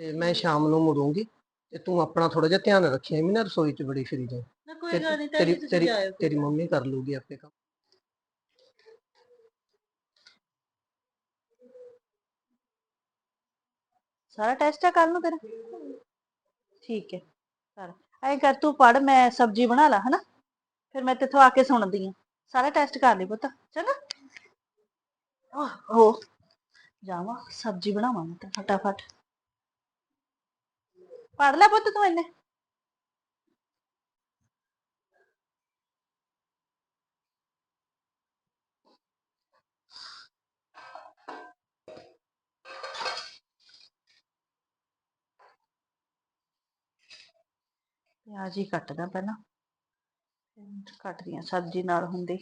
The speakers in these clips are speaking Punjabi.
ਤੇ ਮੈਂ ਸ਼ਾਮ ਨੂੰ ਮੁੜੂੰਗੀ ਤੇ ਤੂੰ ਆਪਣਾ ਥੋੜਾ ਜਿਹਾ ਧਿਆਨ ਰੱਖੀ ਐਵੇਂ ਨਾ ਰਸੋਈ 'ਚ ਬੜੀ ਫਿਰੀ ਜਾਏ ਨਾ ਕੋਈ ਤੇ- ਗੱਲ ਨਹੀਂ ਤਾਈ ਤੇਰੀ ਮੰਮੀ ਕਰ ਲੂਗੀ ਆਪੇ ਕੰਮ। ਸਾਰਾ ਟੈਸਟ ਹੈ ਕੱਲ ਨੂੰ ਤੇਰਾ? ਠੀਕ ਹੈ ਕਰ। ਐ ਕਰ ਤੂੰ ਪੜ ਮੈਂ ਸਬਜ਼ੀ ਬਣਾ ਲਾ ਹਨਾ? ਫਿਰ ਮੈਂ ਤੇਥੋਂ ਆ ਕੇ ਸੁਣਦੀ ਆ ਸਾਰਾ ਟੈਸਟ ਕਰ ਲਈ ਪੁੱਤ ਚੰਗਾ? ਹੋ। ਜਾਵਾਂ ਸਬਜ਼ੀ ਬਣਾਵਾਂ ਮੈਂ ਤਾਂ ਫਟਾਫਟ। ਪੜ ਲੈ ਪੁੱਤ ਤੂੰ ਇਹਨੇ ਪਿਆਜ਼ ਹੀ ਕੱਟਦਾ ਪਹਿਲਾਂ। ਕੱਟਦੀਆਂ ਸਬਜ਼ੀ ਨਾਲ ਹੁੰਦੀ।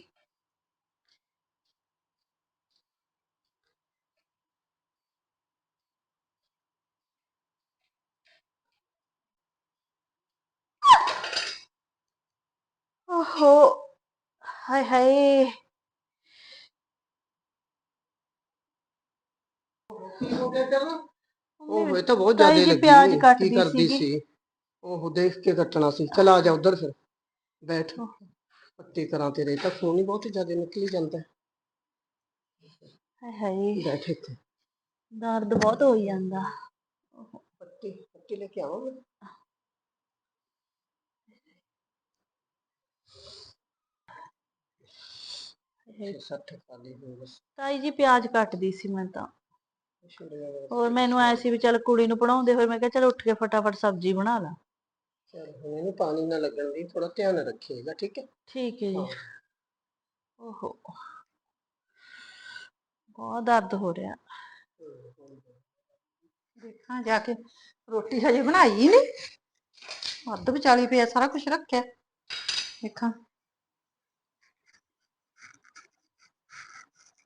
ਓਹੋ ਹਾਏ ਹਾਏ ਕੀ ਹੋ ਗਿਆ ਕਰਨ ਮੰਮੀ ਉਹ ਇਹ ਤਾਂ ਬਹੁਤ ਤਾਈ ਜ਼ਿਆਦਾ ਜੀ ਲੱਗੀ ਪਿਆਜ਼ ਕੀ ਕੱਟਦੀ ਕਰਦੀ ਸੀਗੀ। ਸੀ ਉਹ ਦੇਖ ਕੇ ਕੱਟਣਾ ਸੀ ਚਲ ਆ ਜਾ ਉਧਰ ਫਿਰ ਬੈਠ ਪੱਟੀ ਕਰਾਂ ਤੇਰੇ ਤਾਂ ਖੂਨ ਹੀ ਬਹੁਤ ਜ਼ਿਆਦਾ ਨਿਕਲੀ ਜਾਂਦਾ ਹੈ। ਹਾਏ ਹਾਏ ਬੈਠ ਸੱਠ ਖਾਲੀ ਹੋ ਬਸ ਤਾਈ ਜੀ ਪਿਆਜ਼ ਕੱਟਦੀ ਸੀ ਮੈਂ ਤਾਂ। ਹੋਰ ਮੈਨੂੰ ਐ ਸੀ ਵੀ ਚੱਲ ਕੁੜੀ ਨੂੰ ਪੜਾਉਂਦੇ ਹੋਏ ਮੈਂ ਕਿਹਾ ਚੱਲ ਉੱਠ ਕੇ ਫਟਾਫਟ ਸਬਜ਼ੀ ਬਣਾ ਲਾ। ਚਲ ਹੁਣ ਇਹਨੂੰ ਪਾਣੀ ਨਾ ਲੱਗਣ ਦੀ ਥੋੜਾ ਧਿਆਨ ਰੱਖੀਏਗਾ ਠੀਕ ਹੈ? ਠੀਕ ਹੈ ਜੀ। ਹਾਂ। ਓਹੋ। ਬਹੁਤ ਦਰਦ ਹੋ ਰਿਹਾ। ਦੇਖਾਂ ਜਾ ਕੇ ਰੋਟੀ ਹਜੇ ਬਣਾਈ ਨਹੀਂ ਅੱਧ ਵਿਚਾਲੀ ਪਿਆ ਸਾਰਾ ਕੁਝ ਰੱਖਿਆ। ਦੇਖਾਂ।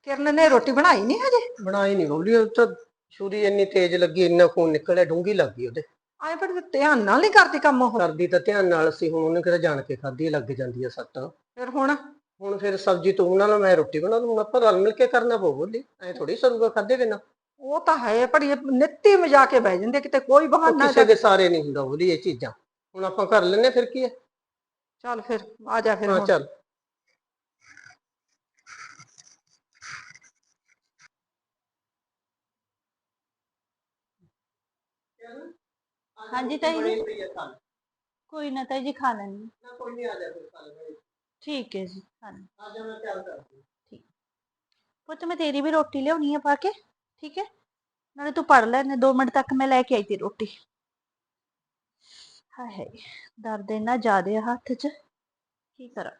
ਕਿਰਨ ਨੇ ਰੋਟੀ ਬਣਾਈ ਨਹੀਂ ਹਜੇ? ਬਣਾਈ ਨਹੀਂ ਬੋਲੀ ਉਹ ਤਾਂ ਛੁਰੀ ਇੰਨੀ ਤੇਜ਼ ਲੱਗੀ ਇੰਨਾ ਖੂਨ ਨਿਕਲਿਆ ਡੂੰਗੀ ਲੱਗ ਗਈ ਉਹਦੇ। ਆਏ ਪਰ ਧਿਆਨ ਨਾਲ ਨਹੀਂ ਕਰਦੀ ਕੰਮ ਉਹ? ਕਰਦੀ ਤਾਂ ਧਿਆਨ ਨਾਲ ਸੀ ਹੁਣ ਉਹਨੇ ਕਿਤੇ ਜਾਣ ਕੇ ਖਾਧੀ ਲੱਗ ਜਾਂਦੀ ਆ ਸੱਟ ਫਿਰ ਹੁਣ? ਹੁਣ ਫਿਰ ਸਬਜ਼ੀ ਤੂੰ ਬਣਾ ਲਾ ਮੈਂ ਰੋਟੀ ਬਣਾ ਲੂੰਗਾ ਆਪਾਂ ਰਲ ਮਿਲ ਕੇ ਕਰਨਾ ਪਊ ਬੋਲੀ। ਐ ਥੋੜੀ ਸਰੂਗਾ ਖਾਦੇ ਬਿਨਾ। ਉਹ ਤਾਂ ਹੈ ਪਰ ਇਹ ਨਿੱਤੀ ਮਜਾ ਕੇ ਬਹਿ ਜਾਂਦੇ ਕਿਤੇ ਕੋਈ ਬਹਾਨਾ ਕਿਸੇ ਦੇ ਸਾਰੇ ਨਹੀਂ ਹੁੰਦਾ ਬੋਲੀ ਇਹ ਚੀਜ਼ਾਂ। ਹੁਣ ਆਪਾਂ ਕਰ ਲੈਨੇ ਫਿਰ ਕੀ ਹੈ? ਚੱਲ ਫਿਰ ਆ ਜਾ ਫਿਰ ਹਾਂ। ਚੱਲ। ਹਾਂਜੀ ਤਾਈ ਜੀ। ਪਈ ਹੈ ਕੋਈ ਨਾ ਤਾਈ ਜੀ ਖਾ ਲੈਣੀ ਨਾ ਕੋਈ ਨਹੀਂ ਆ ਜਾ ਫਿਰ ਖਾ ਲੈ ਠੀਕ ਹੈ ਜੀ ਲੈਂਦੀ। ਆ ਜਾ ਮੈਂ ਤਿਆਰ ਕਰਦੀ ਪੁੱਤ ਮੈਂ ਤੇਰੀ ਵੀ ਰੋਟੀ ਲਿਆਉਣੀ ਆ ਪਾ ਕੇ ਠੀਕ ਹੈ? ਨਾਲੇ ਤੂੰ ਪੜ ਲੈ ਨੇ 2 ਮਿੰਟ ਤੱਕ ਮੈਂ ਲੈ ਕੇ ਆਈ ਤੀ ਰੋਟੀ। ਹਾਏ ਹਾਏ ਦਰਦ ਇੰਨਾ ਜ਼ਿਆਦੇ ਹੱਥ 'ਚ। ਕੀ ਕਰਾਂ?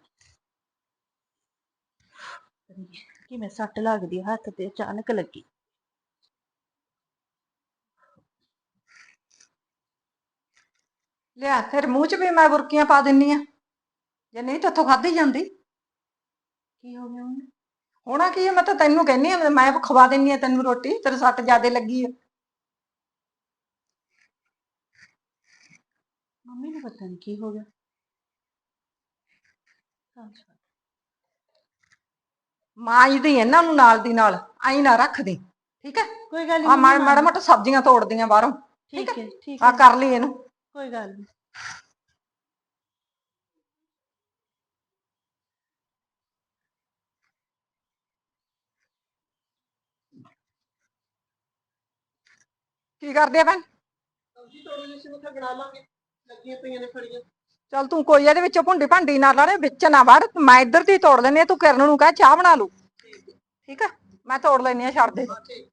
ਕਿਵੇਂ ਸੱਟ ਲੱਗਦੀ ਹੱਥ ਤੇ ਅਚਾਨਕ ਲੱਗੀ। ਲਿਆ ਫਿਰ ਮੂੰਹ 'ਚ ਵੀ ਮੈਂ ਬੁਰਕੀਆਂ ਪਾ ਦਿੰਨੀ ਆ। ਜੇ ਨਹੀਂ ਤਾਂ ਇੱਥੋਂ ਖਾਧੀ ਜਾਂਦੀ। ਕੀ ਹੋ ਗਿਆ ਉਹਨੂੰ ਹੋਣਾ ਕੀ ਹੈ ਮੈਂ ਤਾਂ ਤੈਨੂੰ ਕਹਿੰਨੀ ਆ ਮੈਂ ਖਵਾ ਦਿੰਨੀ ਆ ਤੈਨੂੰ ਰੋਟੀ ਤੇਰੇ ਸੱਟ ਜ਼ਿਆਦੇ ਲੱਗੀ ਆ। ਮੰਮੀ ਨੂੰ ਪਤਾ ਨਹੀਂ ਕੀ ਹੋ ਗਿਆ। ਮਾਂ ਜੀ ਦੀ ਇਹਨਾਂ ਨੂੰ ਨਾਲ ਦੀ ਨਾਲ ਆਈ ਨਾ ਰੱਖਦੀ ਠੀਕ ਹੈ ਕੋਈ ਗੱਲ ਆ ਨਹੀਂ ਮਾੜਾ ਮੋਟਾ ਸਬਜ਼ੀਆਂ ਤੋੜਦੀਆਂ ਬਾਹਰੋਂ ਠੀਕ ਹੈ ਠੀਕ ਆ ਕਰ ਲਈ ਇਹਨੂੰ। ਕੋਈ ਗੱਲ ਨਹੀਂ ਕੀ ਕਰਦੇ ਆ ਭੈਣ ਸਬਜ਼ੀ ਤੋੜ ਲਈ ਸੀ ਮੈਂ ਤਾਂ ਬਣਾ ਲਾਂਗੇ ਲੱਗੀਆਂ ਪਈਆਂ ਨੇ ਫੜੀਆਂ ਚਲ ਤੂੰ ਕੋਈ ਇਹਦੇ ਵਿੱਚੋਂ ਭੁੰਡੀ ਭਾਂਡੀ ਨਾ ਲਾੜੇ ਵਿੱਚ ਨਾ ਵੜ ਮੈਂ ਇੱਧਰ ਦੀ ਤੋੜ ਲੈਣੀ ਆ ਤੂੰ ਕਿਰਨ ਨੂੰ ਕਹਿ ਚਾਹ ਬਣਾ ਲੂ ਠੀਕ ਹੈ ਮੈਂ ਤੋੜ ਲੈਣੀ ਆ ਛੱਡ ਦੇ ਹਾਂ ਠੀਕ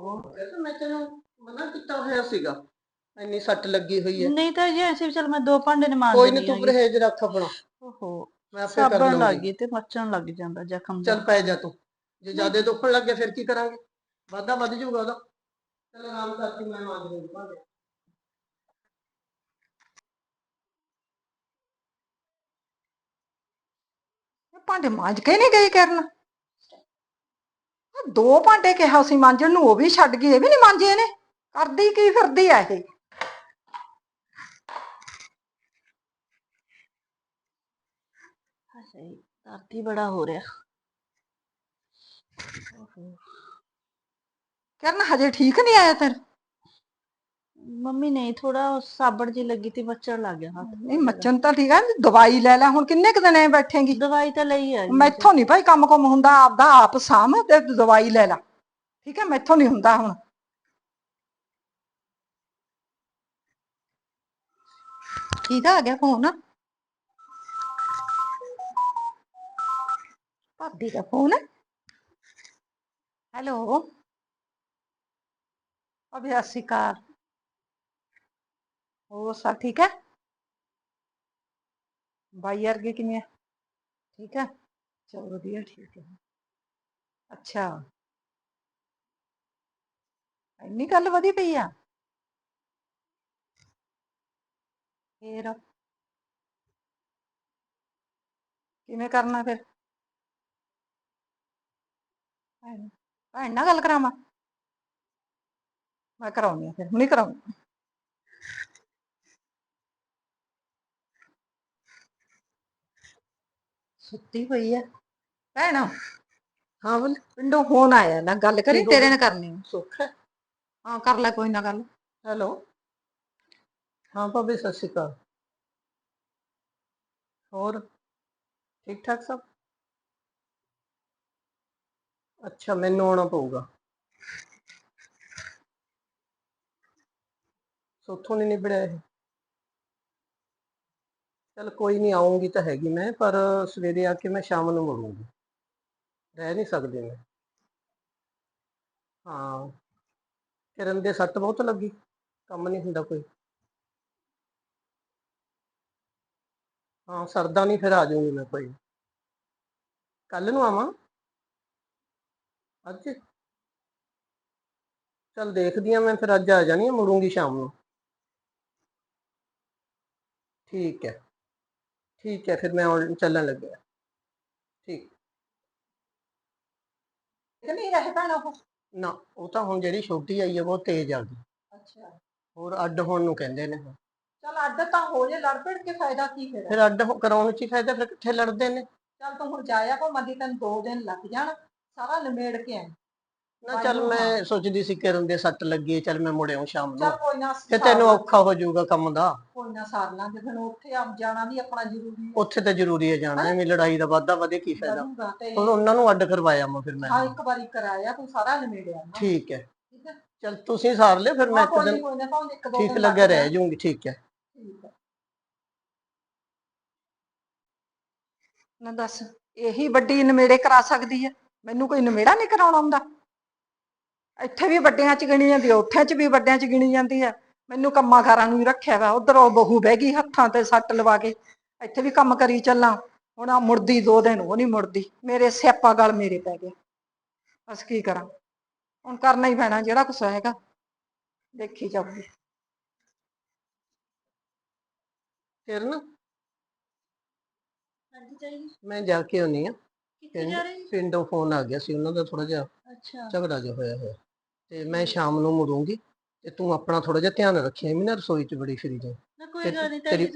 ਉਹ ਕਹਿੰਦਾ ਮੈਂ ਤੈਨੂੰ ਮਨਾ ਕੀਤਾ ਹੋਇਆ ਸੀਗਾ ਇੰਨੀ ਸੱਟ ਲੱਗੀ ਹੋਈ ਹੈ। ਨਹੀਂ ਤਾਂ ਜੀ ਐਸੇ ਵੀ ਚਲ ਮੈਂ ਦੋ ਭਾਂਡੇ ਨੇ ਮਾਰ ਕੋਈ ਨਹੀਂ ਤੂੰ ਪਰਹੇਜ਼ ਰੱਖ ਆਪਣਾ। ਓਹੋ ਮੈਂ ਆਪੇ ਕਰ ਸਾਬਣ ਲੱਗ ਲੂੰਗੀ ਗਈ ਤੇ ਮੱਚਣ ਲੱਗ ਜਾਂਦਾ ਜ਼ਖਮ ਚੱਲ ਜਿਹਾ। ਪੈ ਜਾ ਤੂੰ। ਜੇ ਜ਼ਿਆਦਾ ਦੁਖਣ ਲੱਗ ਗਿਆ ਫਿਰ ਕੀ ਕਰਾਂਗੇ? ਵਾਧਾ ਵੱਧ ਜਾਊਗਾ ਉਹਦਾ। ਚੱਲ ਆਰਾਮ ਕਰਕੇ ਮੈਂ ਮਾਂਜ ਲੂੰਗੀ ਭਾਂਡੇ। ਭਾਂਡੇ ਮਾਂਜ ਕੇ ਨਹੀਂ ਗਈ ਕਰਨ? ਦੋ ਭਾਂਡੇ ਕਿਹਾ ਸੀ ਮਾਂਜਣ ਨੂੰ ਉਹ ਵੀ ਛੱਡ ਗਈ ਇਹ ਵੀ ਨਹੀਂ ਮਾਂਜੇ ਇਹਨੇ। ਕਰਦੀ ਕੀ ਫਿਰਦੀ ਆ ਇਹ? ਦਰਦ ਬੜਾ ਹੋ ਰਿਹਾ। ਕਰਨ ਹਜੇ ਠੀਕ ਨਹੀਂ ਆਇਆ ਤੇਰਾ ਮੰਮੀ ਨਹੀਂ ਥੋੜਾ ਸਾਬਣ ਜੀ ਲੱਗੀ ਤੀ ਮੱਛਰ ਲੱਗ ਗਿਆ ਹੱਥ ਨਹੀਂ ਮੱਚਣ ਤਾਂ ਠੀਕ ਆ ਦਵਾਈ ਲੈ ਲੈ ਹੁਣ ਕਿੰਨੇ ਕੁ ਦਿਨ ਐ ਬੈਠੇਂਗੀ? ਦਵਾਈ ਤਾਂ ਲਈ ਆ ਜੀ। ਮੈਥੋਂ ਨਹੀਂ ਭਾਈ ਕੰਮ ਕੁਮ ਹੁੰਦਾ ਆਪਦਾ ਆਪ ਸਾਂਭ ਤੇ ਦਵਾਈ ਲੈ ਲੈ। ਠੀਕ ਹੈ ਮੈਥੋਂ ਨਹੀਂ ਹੁੰਦਾ ਹੁਣ। ਕਿਹਦਾ ਆ ਗਿਆ ਫੋਨ? ਭਾਬੀ ਦਾ ਫੋਨ? ਹੈਲੋ? ਅਭੀ ਸਤਿ ਸ਼੍ਰੀ ਅਕਾਲ ਹੋਰ ਸਭ ਠੀਕ ਹੈ ਬਾਈ ਵਰਗੇ ਕਿਵੇਂ ਆ ਠੀਕ ਹੈ ਚਲ ਵਧੀਆ ਠੀਕ ਹੈ ਅੱਛਾ ਇੰਨੀ ਗੱਲ ਵਧੀ ਪਈ ਆ ਫੇਰ ਕਿਵੇਂ ਕਰਨਾ ਫਿਰ ਭੈਣ ਭੈਣ ਨਾਲ ਗੱਲ ਕਰਾਵਾਂ ਮੈਂ ਕਰਾਉਣੀ ਆ ਫਿਰ ਹੁਣੀ ਕਰਾਉਣੀ ਸੁੱਤੀ ਪਈ ਆ। ਭੈਣ ਹਾਂ ਬੋਲ ਪਿੰਡੋਂ ਫੋਨ ਆਇਆ ਨਾ ਗੱਲ ਕਰੀ ਕੀ ਹੋ ਤੇਰੇ ਗਿਆ? ਨਾਲ ਕਰਨੀ ਆ। ਸੁੱਖ ਹੈ। ਹਾਂ ਕਰ ਲੈ ਕੋਈ ਨਾ ਗੱਲ। ਹੈਲੋ। ਹਾਂ ਭਾਬੀ ਸਤਿ ਸ਼੍ਰੀ ਅਕਾਲ। ਹੋਰ ਠੀਕ ਠਾਕ ਸਭ? ਅੱਛਾ ਮੈਨੂੰ ਆਉਣਾ ਪਊਗਾ। ਸੋਥੋਂ ਨਹੀਂ ਨਿਬੜਿਆ ਇਹ। ਚਲ ਕੋਈ ਨਹੀਂ ਆਉਂਗੀ ਤਾਂ ਹੈਗੀ ਮੈਂ, ਪਰ ਸਵੇਰੇ ਆ ਕੇ ਮੈਂ ਸ਼ਾਮ ਨੂੰ ਮੁੜੂੰਗੀ ਰਹਿ ਨਹੀਂ ਸਕਦੀ ਮੈਂ। ਹਾਂ। ਕਿਰਨ ਦੇ ਸੱਟ ਬਹੁਤ ਲੱਗੀ। ਕੰਮ ਨਹੀਂ ਹੁੰਦਾ ਕੋਈ। ਹਾਂ, ਸਰਦਾ ਨਹੀਂ ਫਿਰ ਆ ਜਾਊਂਗੀ ਮੈਂ ਕੋਈ। ਕੱਲ ਨੂੰ ਆਵਾਂ? ਅੱਜ? ਚਲ ਦੇਖਦੀ ਆ ਮੈਂ, ਫਿਰ ਅੱਜ ਆ ਜਾਣੀ ਆ, ਮੁੜੂੰਗੀ ਸ਼ਾਮ ਨੂੰ। ਠੀਕ ਹੈ। ਠੀਕ ਹੈ ਫਿਰ ਮੈਂ ਆਉਣ- ਚੱਲਣ ਲੱਗਿਆ ਠੀਕ। ਕਿ ਨਹੀਂ ਰਹੇ ਭੈਣ ਉਹ? ਨਾ ਉਹ ਤਾਂ ਹੁਣ ਜਿਹੜੀ ਛੋਟੀ ਆਈ ਹੈ ਬਹੁਤ ਤੇਜ਼ ਆ ਗਈ। ਅੱਛਾ। ਹੋਰ ਅੱਡ ਹੋਣ ਨੂੰ ਕਹਿੰਦੇ ਨੇ। ਚਲ ਅੱਡ ਤਾਂ ਹੋ ਜੇ ਲੜ ਭਿੜ ਕੇ ਫਾਇਦਾ ਕੀ ਫਿਰ? ਫਿਰ ਅੱਡ ਹੋ- ਕਰਾਉਣ ਚ ਹੀ ਫਾਇਦਾ ਫਿਰ ਕਿੱਥੇ ਲੜਦੇ ਨੇ? ਚਲ ਤੂੰ ਹੁਣ ਜਾਇਆ ਕੋ ਮੰਦੀ ਤੈਨੂੰ ਦੋ ਦਿਨ ਲੱਗ ਜਾਣ ਸਾਰਾ ਨਿਮੇੜ ਕੇ ਆਈ। ਨਾ ਚੱਲ ਮੈਂ ਸੋਚਦੀ ਸੀ ਕਿਰਨ ਦੇ ਸੱਟ ਲੱਗੀ ਹੈ, ਚੱਲ ਮੈਂ ਮੁੜ ਆਊਂ ਸ਼ਾਮ ਨੂੰ। ਚਲ ਕੋਈ ਨਾ ਤੇ ਤੈਨੂੰ ਔਖਾ ਹੋ ਜਾਊਗਾ ਕੰਮ ਦਾ। ਕੋਈ ਨਾ ਸਾਰ ਲਾਂਗੇ ਫਿਰ ਉੱਥੇ ਆ ਜਾਣਾ ਵੀ ਆਪਣਾ ਜ਼ਰੂਰੀ ਹੈ। ਉੱਥੇ ਤਾਂ ਜ਼ਰੂਰੀ ਹੈ ਜਾਣਾ ਐਵੇਂ ਲੜਾਈ ਦਾ ਵਾਧਾ ਵਧੇ ਕੀ ਫਾਇਦਾ? ਕਰੂੰਗਾ ਤੇ ਹੁਣ ਉਹਨਾਂ ਨੂੰ ਅੱਡ ਕਰਵਾਇਆ ਮੈਂ ਫਿਰ ਮੈਂ। ਹਾਂ ਇੱਕ ਵਾਰੀ ਕਰਾਇਆ ਤੂੰ ਸਾਰਾ ਨਿਮੇੜਿਆ ਨਾ। ਠੀਕ ਹੈ। ਠੀਕ ਹੈ? ਚੱਲ ਤੁਸੀਂ ਸਾਰ ਲਿਓ ਫਿਰ ਮੈਂ ਇੱਕ ਕੋਈ ਦਿਨ ਕੋਈ ਨਾ ਭਾਵੇਂ ਇੱਕ ਦੋ ਠੀਕ ਦਿਨ ਲੱਗਿਆ ਲੱਗ ਰਹਿ ਜਾਊਂਗੀ ਠੀਕ ਹੈ। ਠੀਕ ਹੈ। ਨਾ ਦੱਸ ਇਹੀ ਵੱਡੀ ਨਵੇੜੇ ਕਰਾ ਸਕਦੀ ਹੈ? ਮੈਨੂੰ ਕੋਈ ਨਵੇੜਾ ਨਹੀਂ ਕਰਾਉਣਾ ਆਉਂਦਾ ਇੱਥੇ ਵੀ ਵੱਡਿਆਂ ਚ ਗਿਣੀ ਜਾਂਦੀ ਹੈ ਉੱਥੇ ਚ ਵੀ ਵੱਡਿਆਂ ਚ ਗਿਣੀ ਜਾਂਦੀ ਹੈ ਮੈਨੂੰ ਕੰਮਾਂ ਕਾਰਾਂ ਨੂੰ ਹੀ ਰੱਖਿਆ ਵਾ ਉਧਰ ਉਹ ਬਹੂ ਬਹਿ ਗਈ ਹੱਥਾਂ ਤੇ ਸੱਟ ਲਵਾ ਕੇ ਇੱਥੇ ਵੀ ਕੰਮ ਕਰੀ ਚੱਲਾਂ। ਹੁਣ ਆ ਮੁੜਦੀ ਦੋ ਦਿਨ ਉਹ ਨਹੀਂ ਮੁੜਦੀ ਮੇਰੇ ਸਿਆਪਾ ਗਲ ਮੇਰੇ ਪੈ ਗਿਆ। ਬਸ ਕੀ ਕਰਾਂ ਹੁਣ ਕਰਨਾ ਹੀ ਪੈਣਾ ਜਿਹੜਾ ਕੁਛ ਹੈਗਾ ਦੇਖੀ ਜਾਊਗੀ। ਕਿਰਨ? ਹਾਂਜੀ ਚਾਹੀਦੀ। ਮੈਂ ਜਾ ਕੇ ਆਉਣੀ ਆ। ਕਿੱਥੇ ਜਾ ਰਹੇ ਪਿੰਡੋਂ ਫੋਨ ਆ ਗਿਆ ਸੀ ਉਹਨਾਂ ਦਾ ਥੋੜਾ ਜਿਹਾ ਅੱਛਾ। ਝਗੜਾ ਜਿਹਾ ਹੋਇਆ ਹੋਇਆ। ਤੇ ਮੈਂ ਸ਼ਾਮ ਨੂੰ ਮੁੜੂੰਗੀ ਤੇ ਤੂੰ ਆਪਣਾ ਥੋੜਾ ਜਿਹਾ ਧਿਆਨ ਰੱਖੀ ਐਵੇਂ ਨਾ ਰਸੋਈ 'ਚ ਬੜੀ ਫਿਰੀ ਜਾ ਨਾ ਕੋਈ ਗੱਲ ਨਹੀਂ ਤੇਰੀ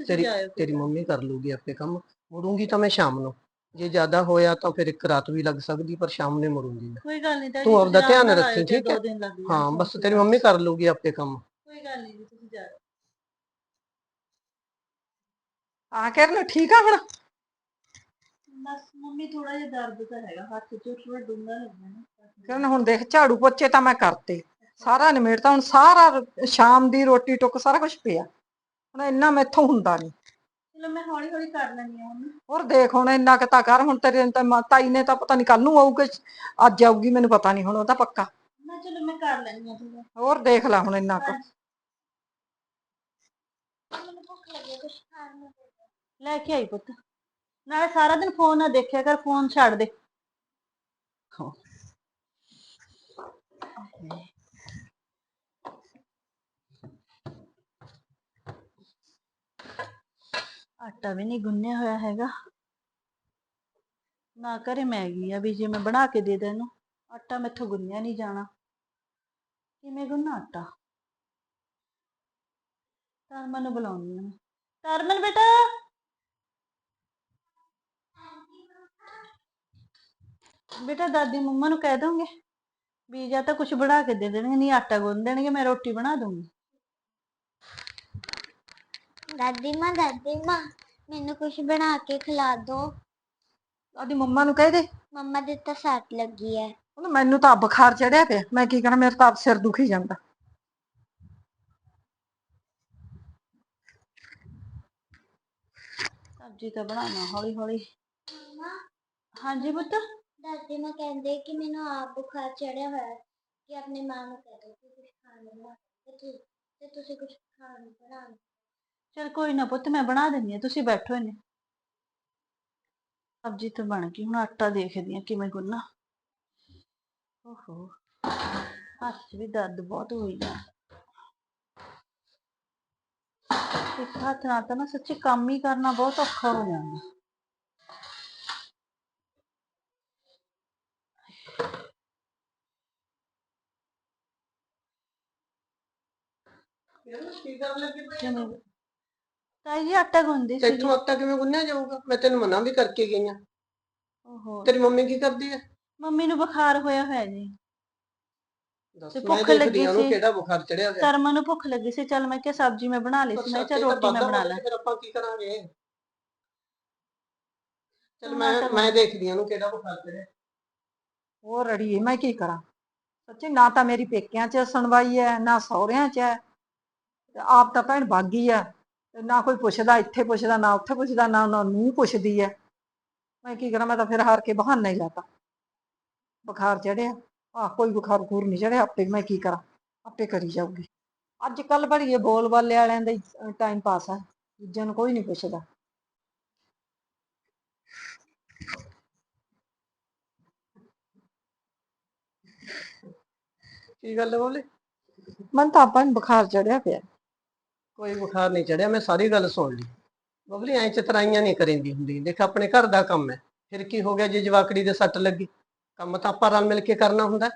ਤੇਰੀ ਮੰਮੀ ਕਰ ਲੂਗੀ ਆਪੇ ਕੰਮ। ਮੁੜੂੰਗੀ ਤਾਂ ਮੈਂ ਸ਼ਾਮ ਨੂੰ। ਜੇ ਜ਼ਿਆਦਾ ਹੋਇਆ ਤਾਂ ਫਿਰ ਇੱਕ ਰਾਤ ਵੀ ਲੱਗ ਸਕਦੀ ਪਰ ਸ਼ਾਮ ਨੂੰ ਮੁੜੂੰਗੀ ਮੈਂ। ਕੋਈ ਗੱਲ ਨਹੀਂ ਤੂੰ ਆਪਦਾ ਧਿਆਨ ਰੱਖੀ, ਠੀਕ ਹੈ? ਹਾਂ ਬਸ ਤੇਰੀ ਮੰਮੀ ਕਰ ਲੂਗੀ ਆਪੇ ਕੰਮ। ਕੋਈ ਗੱਲ ਨਹੀਂ ਜੀ ਤੁਸੀਂ ਜਾਇਓ। ਆ ਕਰਨ ਠੀਕ ਆ ਹੁਣ ਬਸ ਮੰਮੀ ਥੋੜਾ ਜਿਹਾ ਦਰਦ ਤਾਂ ਹੈਗਾ ਹੱਥ 'ਚ ਥੋੜਾ ਡੂੰਘਾ ਲੱਗਦਾ ਨਾ। ਕਰਨ ਹੁਣ ਦੇਖ ਝਾੜੂ ਪੋਚੇ ਤਾਂ ਮੈਂ ਕਰਤੇ। ਸਾਰਾ ਨਿਮੇੜਤਾ ਹੁਣ ਸਾਰਾ ਸ਼ਾਮ ਦੀ ਰੋਟੀ ਟੁੱਕ ਸਾਰਾ ਕੁਝ ਪਿਆ। ਹੁਣ ਇੰਨਾ ਮੈਥੋਂ ਹੁੰਦਾ ਨਹੀਂ ਚਲੋ ਮੈਂ ਹੌਲੀ ਹੌਲੀ ਕਰ ਲੈਣੀ ਆ ਹੁਣ। ਹੋਰ ਦੇਖ ਹੁਣ ਇੰਨਾ ਕੁ ਤਾਂ ਕਰ ਹੁਣ ਤੇਰੇ ਤਾਂ ਮਾਂ- ਤਾਈ ਨੇ ਤਾਂ ਪਤਾ ਨਹੀਂ ਕੱਲ ਨੂੰ ਆਊਗੀ ਅੱਜ ਆਊਗੀ ਮੈਨੂੰ ਪਤਾ ਨਹੀਂ ਹੁਣ ਉਹਦਾ ਪੱਕਾ। ਨਾ ਚਲੋ ਮੈਂ ਕਰ ਲੈਣੀ ਆ ਥੋੜਾ ਹੋਰ ਦੇਖ ਲੈ ਹੁਣ ਇੰਨਾ ਕੁ। ਮੈਨੂੰ ਭੁੱਖ ਲੱਗੀ ਕੁਛ ਖਾਣ ਨੂੰ। ਦੇ ਦਿਓ। ਲੈ ਕੇ ਆਈ ਪੁੱਤ। ਨਾਲੇ ਸਾਰਾ ਦਿਨ ਫੋਨ ਨਾ ਦੇਖਿਆ ਕਰ ਫੋਨ ਛੱਡ ਦੇ। ਹਾਂ। ਆਟਾ ਵੀ ਨਹੀਂ ਗੁੰਨਿਆ ਹੋਇਆ ਹੈਗਾ। ਨਾ ਕਰੇ ਮੈਗੀ ਆ ਵੀ ਜੇ ਮੈਂ ਬਣਾ ਕੇ ਦੇ ਦਾਂ ਇਹਨੂੰ, ਆਟਾ ਮੈਥੋਂ ਗੁੰਨਿਆ ਨਹੀਂ ਜਾਣਾ। ਕਿਵੇਂ ਗੁੰਨਾ ਆਟਾ? ਤਰਮਨ ਨੂੰ ਬੁਲਾਉਣੀ ਆ ਤਰਮਨ ਬੇਟਾ! ਬੇਟਾ ਦਾਦੀ ਮੰਮਾ ਨੂੰ ਕਹਿ ਦੋਗੇ? ਵੀ ਜਾਂ ਤਾਂ ਕੁਝ ਬਣਾ ਕੇ ਦੇ ਦੇਣਗੇ ਨਹੀਂ ਆਟਾ ਗੁੰਨ ਦੇਣਗੇ ਮੈਂ ਰੋਟੀ ਬਣਾ ਦੂੰਗੀ। ਦਾਦੀ ਮਾਂ ਦਾਦੀ ਮਾਂ ਮੈਨੂੰ ਕੁਝ ਬਣਾ ਕੇ ਖਿਲਾ ਦੋ। ਆਦੀ ਮੰਮਾ ਨੂੰ ਕਹਿ ਦੇ। ਮੰਮਾ ਦੇ ਤਾਂ ਸੱਟ ਲੱਗੀ ਹੈ ਉਹਨੂੰ ਮੈਨੂੰ ਤਾਂ ਬੁਖਾਰ ਚੜਿਆ ਪਿਆ ਮੈਂ ਕੀ ਕਰਾਂ ਮੇਰੇ ਤਾਂ ਆਪ ਸਿਰ ਦੁਖੀ ਜਾਂਦਾ। ਸਬਜ਼ੀ ਤਾਂ ਬਣਾਉਣਾ ਹੌਲੀ ਹੌਲੀ ਹਾਂਜੀ ਪੁੱਤ। ਦਾਦੀ ਮਾਂ ਕਹਿੰਦੇ ਕਿ ਮੈਨੂੰ ਆਪ ਬੁਖਾਰ ਚੜਿਆ ਹੋਇਆ ਹੈ ਕਿ ਆਪਣੇ ਮਾਂ ਨੂੰ ਕਹਿ ਦੋ ਕਿ ਕੁਝ ਖਾਣ ਨੂੰ ਬਣਾ ਦੇ। ਤੇ ਤੇ ਤੁਸੀਂ ਕੁਝ ਖਾਣ ਨੂੰ ਬਣਾ ਲਓ। ਚਲ ਕੋਈ ਨਾ ਪੁੱਤ, ਮੈਂ ਬਣਾ ਦਿੰਦੀ ਹਾਂ, ਤੁਸੀਂ ਬੈਠੋ ਇਹਨੇ ਸਬਜ਼ੀ ਤਾਂ ਬਣ ਗਈ, ਹੁਣ ਆਟਾ ਦੇਖਦੀ ਆ ਕਿਵੇਂ ਗੁੰਨਾ ਓਹੋ, ਹੱਥ 'ਚ ਵੀ ਦਰਦ ਬਹੁਤ ਹੋਈ ਆ। ਇੱਕ ਹੱਥ ਨਾਲ ਤਾਂ ਨਾ ਸੱਚੀ ਕੰਮ ਹੀ ਕਰਨਾ ਬਹੁਤ ਔਖਾ ਹੋ ਜਾਂਦਾ ਯਾਰ ਕੀ ਕਰਨ ਲੱਗੀ ਪਈ ਕਿਵੇਂ ਤਾਈ ਜੀ ਆਟਾ ਗੁੰਨਦੀ ਤੇ ਸੀ ਇੱਥੋਂ ਆਟਾ ਕਿਵੇਂ ਗੁੰਨਿਆ ਜਾਊਗਾ? ਮੈਂ ਤੈਨੂੰ ਮਨਾ ਵੀ ਕਰਕੇ ਗਈ ਆ। ਓਹੋ। ਤੇਰੀ ਮੰਮੀ ਕੀ ਕਰਦੀ ਹੈ ਮੰਮੀ ਨੂੰ ਬੁਖਾਰ ਹੋਇਆ ਹੋਇਆ ਜੀ। ਦੱਸ ਤੇ ਮੈਂ ਭੁੱਖ ਦੇਖਦੀ ਲੱਗੀ ਆ ਉਹਨੂੰ ਸੀ। ਕਿਹੜਾ ਬੁਖਾਰ ਚੜਿਆ ਹੋਇਆ। ਤਰਮਨ ਨੂੰ ਭੁੱਖ ਲੱਗੀ ਸੀ। ਚਲ ਮੈਂ ਕਿਹਾ ਸਬਜ਼ੀ ਮੈਂ ਬਣਾ ਲਈ ਸੀ। ਮੈਂ ਕਿਹਾ ਚੱਲ ਰੋਟੀ ਮੈਂ ਬਣਾ ਲਾਂ। ਫਿਰ ਆਪਾਂ ਕੀ ਕਰਾਂਗੇ? ਚਲ ਹਾਂ, ਮੈਂ ਤਾਂ ਮੈਂ ਦੇਖਦੀ ਆ ਉਹਨੂੰ ਕਿਹੜਾ ਬੁਖਾਰ ਚੜਿਆ। ਹੋਰ ਅੜੀਏ ਮੈਂ ਕੀ ਕਰਾਂ? ਸੱਚੀ ਨਾ ਤਾਂ ਮੇਰੀ ਪੇਕਿਆਂ 'ਚ ਸੁਣਵਾਈ ਹੈ ਨਾ ਸਹੁਰਿਆਂ 'ਚ ਹੈ ਤੇ ਆਪ ਤਾਂ ਭੈਣ ਬਾਗੀ ਆ ਤੇ ਨਾ ਕੋਈ ਪੁੱਛਦਾ ਇੱਥੇ ਪੁੱਛਦਾ ਨਾ ਉੱਥੇ ਪੁੱਛਦਾ ਨਾ ਉਹਨਾਂ ਨੂੰ ਪੁੱਛਦੀ ਹੈ ਮੈਂ ਕੀ ਕਰਾਂ ਮੈਂ ਤਾਂ ਫਿਰ ਹਾਰ ਕੇ ਬਹਾਨਾ ਹੀ ਲਾਤਾ। ਬੁਖਾਰ ਚੜਿਆ ਆ ਕੋਈ ਬੁਖਾਰ ਬਖੂਰ ਨਹੀਂ ਚੜਿਆ ਆਪੇ ਮੈਂ ਕੀ ਕਰਾਂ ਆਪੇ ਕਰੀ ਜਾਊਗੀ। ਅੱਜ ਕੱਲ ਬੜੀਏ ਬੋਲ ਬਾਲੇ ਵਾਲਿਆਂ ਦਾ ਟਾਈਮ ਪਾਸ ਹੈ ਦੂਜਿਆਂ ਨੂੰ ਕੋਈ ਨਹੀਂ ਪੁੱਛਦਾ। ਕੀ ਗੱਲ ਬੋਲੇ? ਮਨ ਤਾਂ ਆਪਾਂ ਨੂੰ ਬੁਖਾਰ ਚੜਿਆ ਪਿਆ। ਕੋਈ ਬੁਖਾਰ ਨਹੀਂ ਚੜਿਆ ਮੈਂ ਸਾਰੀ ਗੱਲ ਸੁਣ ਲਈ। ਬਬਲੀ ਐ ਚਤਰਾਈਆਂ ਨਹੀਂ ਕਰਿੰਦੀ ਹੁੰਦੀ। ਦੇਖ ਆਪਣੇ ਘਰ ਦਾ ਕੰਮ ਹੈ। ਫਿਰ ਕੀ ਹੋ ਗਿਆ ਜੇ ਜਵਾਕੜੀ ਦੇ ਸੱਟ ਲੱਗੀ? ਕੰਮ ਤਾਂ ਆਪਾਂ ਰਲ ਮਿਲ ਕੇ ਕਰਨਾ ਹੁੰਦਾ।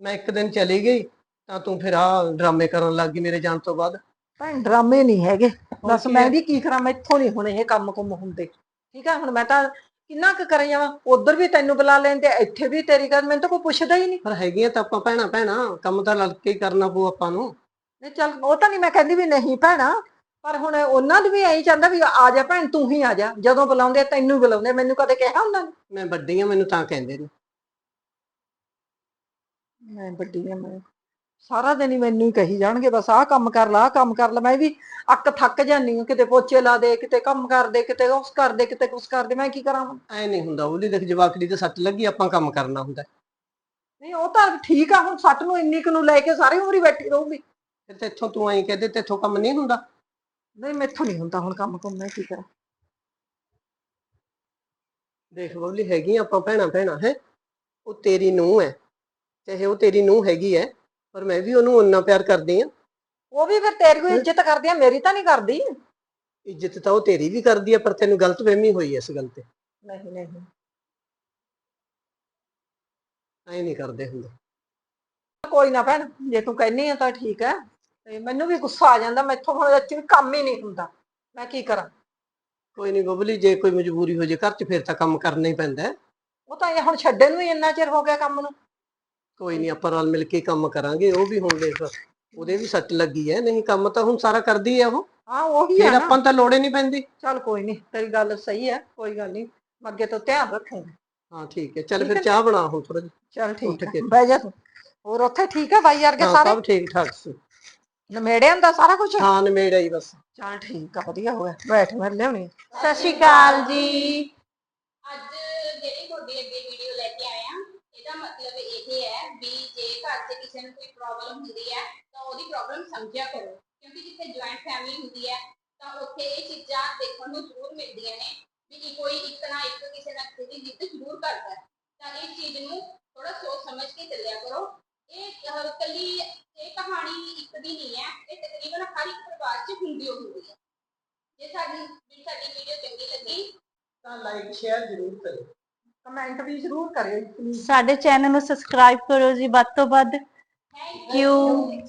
ਮੈਂ ਇੱਕ ਦਿਨ ਚਲੀ ਗਈ ਤਾਂ ਤੂੰ ਫਿਰ ਆ ਡਰਾਮੇ ਕਰਨ ਲੱਗ ਗਈ ਮੇਰੇ ਜਾਣ ਤੋਂ ਬਾਅਦ। ਭੈਣ ਡਰਾਮੇ ਨਹੀਂ ਹੈਗੇ। ਦੱਸ ਕੀ ਮੈਂ? ਵੀ ਕੀ ਕਰਾਂ? ਮੈਥੋਂ ਨਹੀਂ ਹੁਣ ਇਹ ਕੰਮ ਕੁਮ ਹੁੰਦੇ। ਠੀਕ ਹੈ ਹੁਣ ਮੈਂ ਤਾਂ ਕਿੰਨਾ ਕੁ ਕਰਾਂ ਜਾਵਾਂ? ਉਧਰ ਵੀ ਤੈਨੂੰ ਬੁਲਾ ਲੈਂਦੇ ਇੱਥੇ ਵੀ ਤੇਰੀ ਗੱਲ। ਮੈਨੂੰ ਤਾਂ ਕੋਈ ਪੁੱਛਦਾ ਹੀ ਨਹੀਂ। ਪਰ ਹੈਗੀਆਂ ਤਾਂ ਆਪਾਂ ਭੈਣਾ ਭੈਣਾ। ਕੰਮ ਤਾਂ ਰਲ ਕੇ ਹੀ ਕਰਨਾ ਪਊ ਆਪਾਂ ਨੂੰ। ਨਹੀਂ ਚੱਲ ਉਹ ਤਾਂ ਨਹੀਂ ਮੈਂ ਕਹਿੰਦੀ ਵੀ ਨਹੀਂ ਭੈਣਾ ਪਰ ਹੁਣ ਉਹਨਾਂ ਨੂੰ ਵੀ ਐਂ ਚਾਹੁੰਦਾ ਵੀ ਆ ਜਾ ਭੈਣ ਤੂੰ ਹੀ ਆ ਜਾ। ਜਦੋਂ ਬੁਲਾਉਂਦੇ ਤੈਨੂੰ ਬੁਲਾਉਂਦੇ ਮੈਨੂੰ ਕਦੇ ਕਿਹਾ ਉਹਨਾਂ ਨੇ? ਮੈਂ ਵੱਡੀ ਆ ਮੈਨੂੰ ਤਾਂ ਕਹਿੰਦੇ ਨੇ। ਮੈਂ ਵੱਡੀ ਆ ਮੈਂ ਸਾਰਾ ਦਿਨ ਹੀ ਮੈਨੂੰ ਹੀ ਕਹੀ ਜਾਣਗੇ ਬਸ ਆਹ ਕੰਮ ਕਰ ਲਾ ਆਹ ਕੰਮ ਕਰ ਲਾ। ਮੈਂ ਵੀ ਅੱਕ ਥੱਕ ਜਾਂਦੀ ਹਾਂ ਕਿਤੇ ਪੋਚੇ ਲਾ ਦੇ ਕਿਤੇ ਕੰਮ ਕਰ ਦੇ ਕਿਤੇ ਉਸ ਕਰ ਦੇ ਕਿਤੇ ਕੁਛ ਕਰ ਦੇ ਮੈਂ ਕੀ ਕਰਾਂ ਹੁਣ? ਐ ਨਹੀਂ ਹੁੰਦਾ ਉਹਦੀ ਦੇਖ ਜਵਾਕੜੀ ਤੇ ਸੱਟ ਲੱਗੀ ਆਪਾਂ ਕੰਮ ਕਰਨਾ ਹੁੰਦਾ। ਨਹੀਂ ਉਹ ਤਾਂ ਠੀਕ ਆ ਹੁਣ ਸੱਟ ਨੂੰ ਇੰਨੀ ਕੁ ਨੂੰ ਲੈ ਕੇ ਸਾਰੀ ਉਮਰ ਹੀ ਬੈਠੀ ਰਹੂਗੀ। ਫਿਰ ਤੇ ਇੱਥੋਂ ਤੂੰ ਐਂ ਕਹਦੇ ਤੇ ਇੱਥੋਂ ਕੰਮ ਨਹੀਂ ਹੁੰਦਾ। ਨਹੀਂ ਮੈਥੋਂ ਨਹੀਂ ਹੁੰਦਾ ਹੁਣ ਕੰਮ ਕੁਮ ਮੈਂ ਕੀ ਕਰਾਂ। ਦੇਖ ਬਬਲੀ ਹੈਗੀ ਆਪਾਂ ਭੈਣਾ ਭੈਣਾ ਹੈ। ਉਹ ਤੇਰੀ ਨੂੰਹ ਹੈ ਚਾਹੇ ਉਹ ਤੇਰੀ ਨੂੰਹ ਹੈਗੀ ਹੈ ਪਰ ਮੈਂ ਵੀ ਉਹਨੂੰ ਓਨਾ ਪਿਆਰ ਕਰਦੀ ਆ। ਉਹ ਵੀ ਫਿਰ ਤੇਰੀ ਕੋਈ ਇੱਜ਼ਤ ਕਰਦੀ ਆ ਮੇਰੀ ਤਾਂ ਨਹੀਂ ਕਰਦੀ। ਇੱਜ਼ਤ ਤਾਂ ਉਹ ਤੇਰੀ ਵੀ ਕਰਦੀ ਆ ਪਰ ਤੈਨੂੰ ਗਲਤ ਫਹਿਮੀ ਹੋਈ ਇਸ ਗੱਲ ਤੇ। ਨਹੀਂ ਨਹੀਂ। ਐਂ ਨਹੀਂ ਕਰਦੇ ਹੁੰਦੇ। ਕੋਈ ਨਾ ਭੈਣ ਜੇ ਤੂੰ ਕਹਿੰਨੀ ਆ ਤਾਂ ਠੀਕ ਹੈ ਤੇ ਮੈਨੂੰ ਵੀ ਗੁੱਸਾ ਆ ਜਾਂਦਾ ਮੈਥੋਂ ਹੁਣ ਇੱਥੇ ਵੀ ਕੰਮ ਹੀ ਨਹੀਂ ਹੁੰਦਾ। ਮੈਂ ਕੀ ਕਰਾਂ? ਕੋਈ ਨਹੀਂ ਬਬਲੀ ਜੇ ਕੋਈ ਮਜਬੂਰੀ ਹੋ ਜੇ ਘਰ 'ਚ ਫਿਰ ਤਾਂ ਕੰਮ ਕਰਨਾ ਹੀ ਪੈਂਦਾ ਹੈ। ਉਹ ਤਾਂ ਇਹ ਹੁਣ ਛੱਡਣ ਨੂੰ ਹੀ ਇੰਨਾ ਚਿਰ ਹੋ ਗਿਆ ਕੰਮ ਨੂੰ। ਕੋਈ ਨਹੀਂ ਆਪਾਂ ਰਲ ਮਿਲ ਕੇ ਕੰਮ ਕਰਾਂਗੇ ਉਹ ਵੀ ਹੁਣ ਦੇਖ ਉਹਦੇ ਵੀ ਸੱਟ ਲੱਗੀ ਹੈ। ਨਹੀਂ ਕੰਮ ਤਾਂ ਹੁਣ ਸਾਰਾ ਕਰਦੀ ਹੈ ਉਹ। ਹਾਂ ਉਹੀ ਫਿਰ ਆ ਨਾ। ਆਪਾਂ ਨੂੰ ਤਾਂ ਲੋੜ ਹੀ ਨਹੀਂ ਪੈਂਦੀ। ਚੱਲ ਕੋਈ ਨਹੀਂ ਤੇਰੀ ਗੱਲ ਸਹੀ ਹੈ ਕੋਈ ਗੱਲ ਨਹੀਂ। ਅੱਗੇ ਤੋਂ ਧਿਆਨ ਰੱਖਾਂਗੇ। ਹਾਂ ਠੀਕ ਹੈ। ਚੱਲ ਫਿਰ ਹੈ। ਚਾਹ ਬਣਾ ਹੁਣ ਥੋੜਾ ਚੱਲ ਉੱਠ ਠੀਕ ਹੈ। ਕੇ। ਬਹਿ ਜਾ ਤੂੰ। ਹੋਰ ਉੱਥੇ ਠੀਕ ਹੈ ਬਾਈ ਹਾਂ ਸਾਰੇ? ਸਭ ਠੀਕ ਠਾਕ ਸੀ। ਨਮੇੜਿਆਂ ਦਾ ਸਾਰਾ ਕੁਝ ਹਾਂ ਨਿਮੇੜ ਆਈ ਬਸ। ਚੱਲ ਠੀਕ ਆ ਵਧੀਆ ਹੋ ਗਿਆ। ਬੈਠ ਮੈਂ ਲਿਆਉਣੀ। ਸਤਿ ਸ਼੍ਰੀ ਅਕਾਲ ਜੀ। ਅੱਜ ਜਿਹੜੀ ਤੁਹਾਡੇ ਅੱਗੇ ਵੀਡੀਓ ਲੈ ਕੇ ਆਏ ਆ ਇਹਦਾ ਮਤਲਬ ਇਹ ਹੈ ਵੀ ਜੇ ਘਰ 'ਚ ਕਿਸੇ ਨੂੰ ਕੋਈ ਪ੍ਰੋਬਲਮ ਹੁੰਦੀ ਹੈ ਤਾਂ ਉਹਦੀ ਪ੍ਰੋਬਲਮ ਸਮਝਿਆ ਕਰੋ। ਕਿਉਂਕਿ ਜਿੱਥੇ ਜੁਆਇੰਟ ਫੈਮਿਲੀ ਹੁੰਦੀ ਹੈ ਤਾਂ ਉੱਥੇ ਇਹ ਚੀਜ਼ਾਂ ਦੇਖਣ ਨੂੰ ਜ਼ਰੂਰ ਮਿਲਦੀਆਂ ਨੇ ਵੀ ਇਹ ਕੋਈ ਇੱਕ ਨਾ ਇੱਕ ਕਿਸੇ ਨਾ ਕਿਸੇ ਦੀ ਜਿੱਦ ਜ਼ਰੂਰ ਕਰਦਾ ਹੈ। ਤਾਂ ਇਸ ਚੀਜ਼ ਨੂੰ ਥੋੜਾ ਸੋਚ ਸਮਝ ਕੇ ਚੱਲਿਆ ਕਰੋ। ਇਹ ਅਹ, ਇਕੱਲੀ ਇਹ ਕਹਾਣੀ ਇੱਕ ਦੀ ਨਹੀਂ ਹੈ। ਇਹ ਤਕਰੀਬਨ ਹਰ ਇੱਕ ਪਰਿਵਾਰ 'ਚ ਹੁੰਦੀ ਓ ਹੁੰਦੀ ਹੈ। ਜੇ ਸਾਡੀ ਜੇ ਸਾਡੀ ਵੀਡੀਓ ਚੰਗੀ ਲੱਗੀ ਤਾਂ ਲਾਈਕ ਸ਼ੇਅਰ ਜ਼ਰੂਰ ਕਰਿਓ। ਕਮੈਂਟ ਵੀ ਜ਼ਰੂਰ ਕਰਿਓ ਜੀ please। ਸਾਡੇ ਚੈਨਲ ਨੂੰ ਸਬਸਕ੍ਰਾਈਬ ਕਰੋ ਜੀ ਵੱਧ ਤੋਂ ਵੱਧ। ਥੈਂਕ ਕਿਉਂ